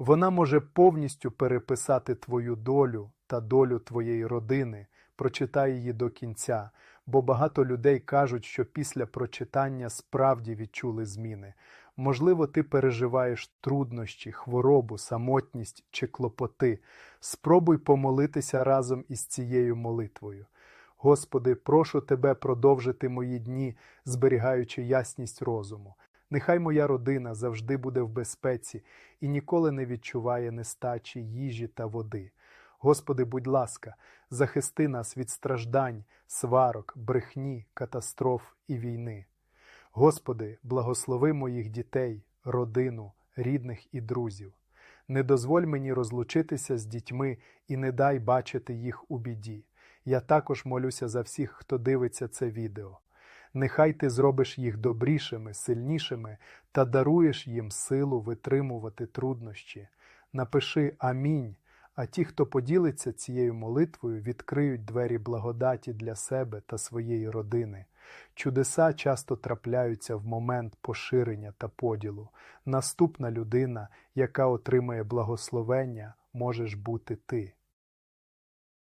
Вона може повністю переписати твою долю та долю твоєї родини. Прочитай її до кінця, бо багато людей кажуть, що після прочитання справді відчули зміни. Можливо, ти переживаєш труднощі, хворобу, самотність чи клопоти. Спробуй помолитися разом із цією молитвою. Господи, прошу Тебе продовжити мої дні, зберігаючи ясність розуму. Нехай моя родина завжди буде в безпеці і ніколи не відчуває нестачі їжі та води. Господи, будь ласка, захисти нас від страждань, сварок, брехні, катастроф і війни. Господи, благослови моїх дітей, родину, рідних і друзів. Не дозволь мені розлучитися з дітьми і не дай бачити їх у біді. Я також молюся за всіх, хто дивиться це відео. Нехай ти зробиш їх добрішими, сильнішими та даруєш їм силу витримувати труднощі. Напиши Амінь. А ті, хто поділиться цією молитвою, відкриють двері благодаті для себе та своєї родини. Чудеса часто трапляються в момент поширення та поділу. Наступна людина, яка отримає благословення, можеш бути ти.